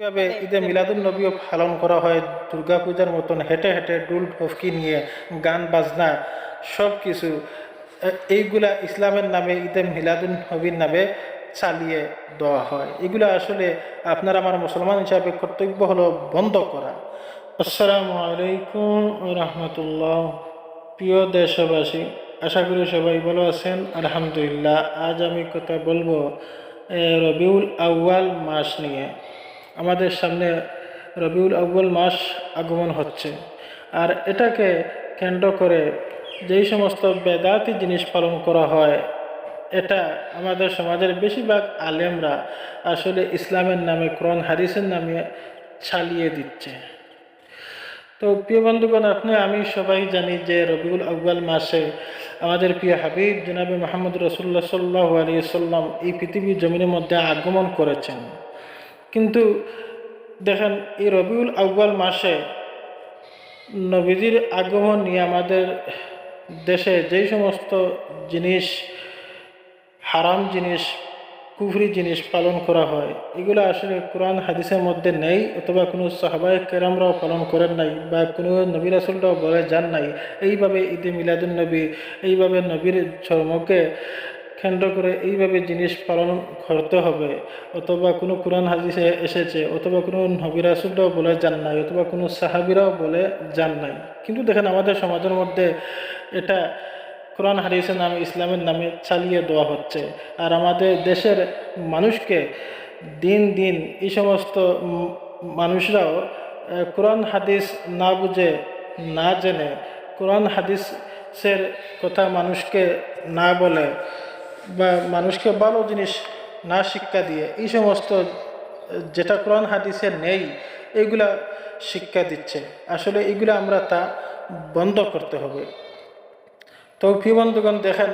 কীভাবে ঈদে মিলাদুল নবীও পালন করা হয়? দুর্গা পূজার মতন হেঁটে হেঁটে ডুল ঢফকি নিয়ে, গান, বাজনা সব কিছু এইগুলা ইসলামের নামে ঈদে মিলাদুল নবীর নামে চালিয়ে দেওয়া হয়। এগুলো আসলে আপনার আমার মুসলমান হিসাবে কর্তব্য হলো বন্ধ করা। আসসালামু আলাইকুম রহমতুল্লাহ। প্রিয় দেশবাসী, আশা করি সবাই ভালো আছেন। আলহামদুলিল্লাহ, আজ আমি কথা বলব রবিউল আউয়াল মাস নিয়ে। আমাদের সামনে রবিউল আউয়াল মাস আগমন হচ্ছে। আর এটাকে কেন্দ্র করে যেই সমস্ত বেদাতি জিনিস পালন করা হয়, এটা আমাদের সমাজের বেশিরভাগ আলেমরা আসলে ইসলামের নামে, কোরআন, হাদিসের নামে ছালিয়ে দিচ্ছে। তো প্রিয় বন্ধুগণ, আপনি, আমি সবাই জানি যে রবিউল আউ্বাল মাসে আমাদের প্রিয় হাবিব জনাবে মোহাম্মদ রসুল্লাহ সাল্লাহ আলী সাল্লাম এই পৃথিবীর জমিনের মধ্যে আগমন করেছেন। কিন্তু দেখেন, এই রবিউল আউ্বাল মাসে নবীজির আগমন নিয়ে আমাদের দেশে যেই সমস্ত জিনিস, হারাম জিনিস, কুফরি জিনিস পালন করা হয়, এগুলো আসলে কোরআন হাদিসের মধ্যে নেই অথবা কোনো সাহাবায় কেরামরাও পালন করেন নাই বা কোনো নবী রাসুলরাও বলে যান নাই। এইভাবে ঈদে মিলাদুল নবী, এইভাবে নবীর ধর্মকে কেন্দ্র করে এইভাবে জিনিস পালন করতে হবে। অথবা কোনো কোরআন হাদিসে এসেছে, অথবা কোনো নবী রাসুলরাও বলে যান নাই, অথবা কোনো সাহাবিরাও বলে যান নাই। কিন্তু দেখেন আমাদের সমাজের মধ্যে এটা কোরআন হাদিসের নামে, ইসলামের নামে চালিয়ে দেওয়া হচ্ছে। আর আমাদের দেশের মানুষকে দিন দিন এই সমস্ত মানুষরাও কোরআন হাদিস না বুঝে, না জেনে, কোরআন হাদিসের কথা মানুষকে না বলে মানুষকে ভালো জিনিস না শিক্ষা দিয়ে, এই সমস্ত যেটা কোরআন হাদিসে নেই, এগুলা শিক্ষা দিচ্ছে। আসলে এগুলো আমরা তা বন্ধ করতে হবে। তো প্রিয় বন্ধুগণ, দেখেন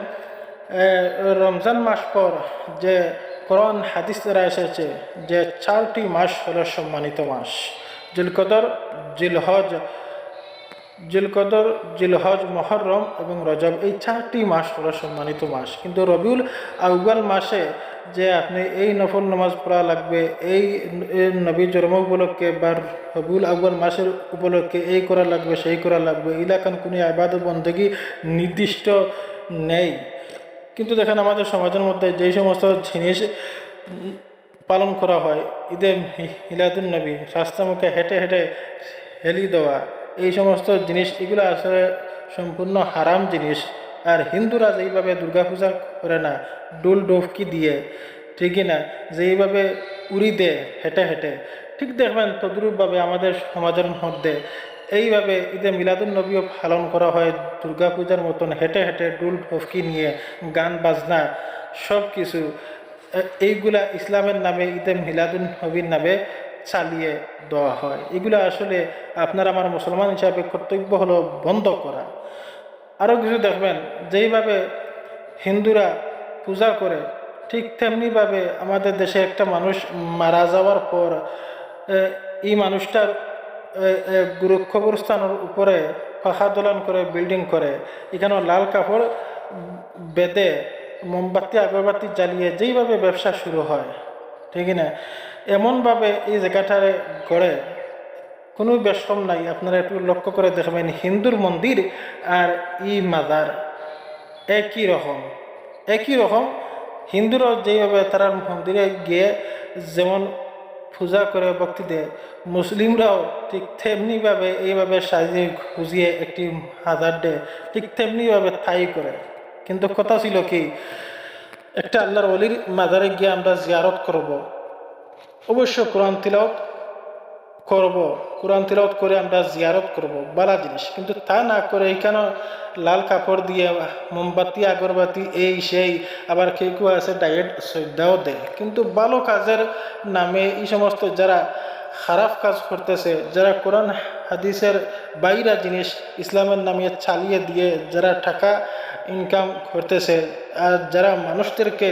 রমজান মাস পর যে কোরআন হাদিস দ্বারা এসেছে, যে চারটি মাস হলো সম্মানিত মাস। জিলকদর, জিলহজ জিলকদর, জিলহজ, মহরম এবং রজব, এই চারটি মাস হলো সম্মানিত মাস। কিন্তু রবিউল আউয়াল মাসে যে আপনি এই নফল নামাজ পড়া লাগবে, এই নবী জন্ম উপলক্ষে বা রবিউল আউয়াল মাসের উপলক্ষে এই করা লাগবে, সেই করা লাগবে ইলাকান কোনো আবাদ বন্দগী নির্দিষ্ট নেই। কিন্তু দেখেন আমাদের সমাজের মধ্যে যেই সমস্ত জিনিস পালন করা হয়, ঈদে হিলাদুল নবী রাস্তামুখে হেঁটে হেঁটে হেলি দেওয়া এই সমস্ত জিনিস, এগুলো আসলে সম্পূর্ণ হারাম জিনিস। আর হিন্দুরা যেইভাবে দুর্গাপূজা করে না, ডোল ডোফকি দিয়ে, ঠিকই না? যেইভাবে উড়ি দেয়, হেঁটে হেঁটে, ঠিক দেখবেন তদ্রূপভাবে আমাদের সমাজের মধ্যে এইভাবে ঈদে মিলাদুল নবীও পালন করা হয়, দুর্গাপূজার মতন হেঁটে হেঁটে ডুল ঢফকি নিয়ে, গান বাজনা সব কিছু এইগুলা ইসলামের নামে, ঈদে মিলাদুল নবীর নামে চালিয়ে দেওয়া হয়। এগুলো আসলে আপনার আমার মুসলমান হিসাবে কর্তব্য হলো বন্ধ করা। আরও কিছু দেখবেন যেইভাবে হিন্দুরা পূজা করে ঠিক তেমনিভাবে আমাদের দেশে একটা মানুষ মারা যাওয়ার পর এই মানুষটার এ, এ, গুরু কবরস্থানের উপরে পাখা দোলন করে বিল্ডিং করে এখানে লাল কাপড় বেঁধে মোমবাতি আগরবাতি জ্বালিয়ে যেইভাবে ব্যবসা শুরু হয় ঠিক না? এমনভাবে এই জায়গাটারে গড়ে কোনো বেশম নাই। আপনারা একটু লক্ষ্য করে দেখবেন, হিন্দুর মন্দির আর ই মাজার একই রকম। একই রকম হিন্দুরাও যেভাবে তারা মন্দিরে গিয়ে যেমন পূজা করে, ভক্তি দেয়, মুসলিমরাও ঠিক তেমনিভাবে এইভাবে সাজিয়ে খুঁজিয়ে একটি হাজার দেয়, ঠিক তেমনিভাবে তাই করে। কিন্তু কথা ছিল কি, একটা আল্লাহর অলির মাজারে গিয়ে আমরা জিয়ারত করব। অবশ্য কোরআন তিলাওয়াত করব, কোরআন তিলাওয়াত করে আমরা জিয়ারত করব, বালা জিনিস। কিন্তু তা না করে এখানে লাল কাপড় দিয়ে মোমবাতি, আগরবাতি, এই সেই, আবার কেউ কেউ আছে ডায়েট শ্রদ্ধাও দেয়। কিন্তু ভালো কাজের নামে এই সমস্ত যারা খারাপ কাজ করতেছে, যারা কোরআন হাদিসের বাইরা জিনিস ইসলামের নামে চালিয়ে দিয়ে যারা টাকা ইনকাম করতেছে, আর যারা মানুষদেরকে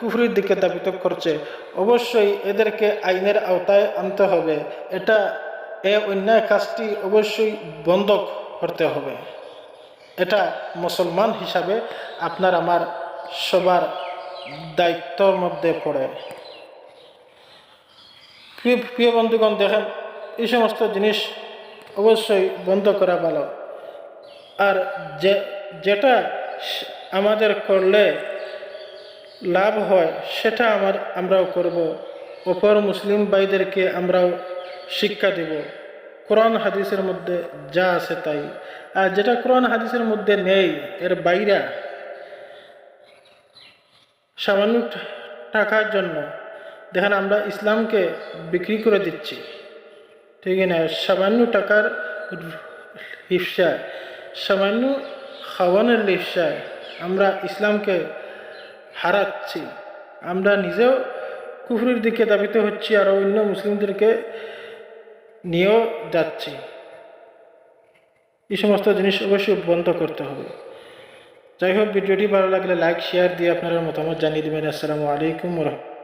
কুফরির দিকে দাবিত করছে। অবশ্যই এদেরকে আইনের আওতায় আনতে হবে। এটা এ অন্যায় কাজটি অবশ্যই বন্ধ করতে হবে। এটা মুসলমান হিসাবে আপনার আমার সবার দায়িত্বর মধ্যে পড়ে। প্রিয় প্রিয় বন্ধুগণ, দেখেন, এই সমস্ত জিনিস অবশ্যই বন্ধ করা ভালো। আর যে যেটা আমাদের করলে লাভ হয়, সেটা আমার, আমরাও করব। অপর মুসলিম ভাইদেরকে আমরাও শিক্ষা দেব। কোরআন হাদিসের মধ্যে যা আছে তাই। আর যেটা কোরআন হাদিসের মধ্যে নেই, এর বাইরা সামান্য টাকার জন্য, দেখেন আমরা ইসলামকে বিক্রি করে দিচ্ছি। ঠিক না? সামান্য টাকার লিপসায় সামান্য খাওয়ানোর লিপসায় আমরা ইসলামকে হারাচ্ছি। আমরা নিজেও কুফরির দিকে দাবিত হচ্ছি আর অন্য মুসলিমদেরকে নিয়েও যাচ্ছি। এই সমস্ত জিনিস অবশ্যই বন্ধ করতে হবে। যাই হোক, ভিডিওটি ভালো লাগলে লাইক শেয়ার দিয়ে আপনারা মতামত জানিয়ে দেবেন। আসসালামু আলাইকুম রহমতুল্লাহ।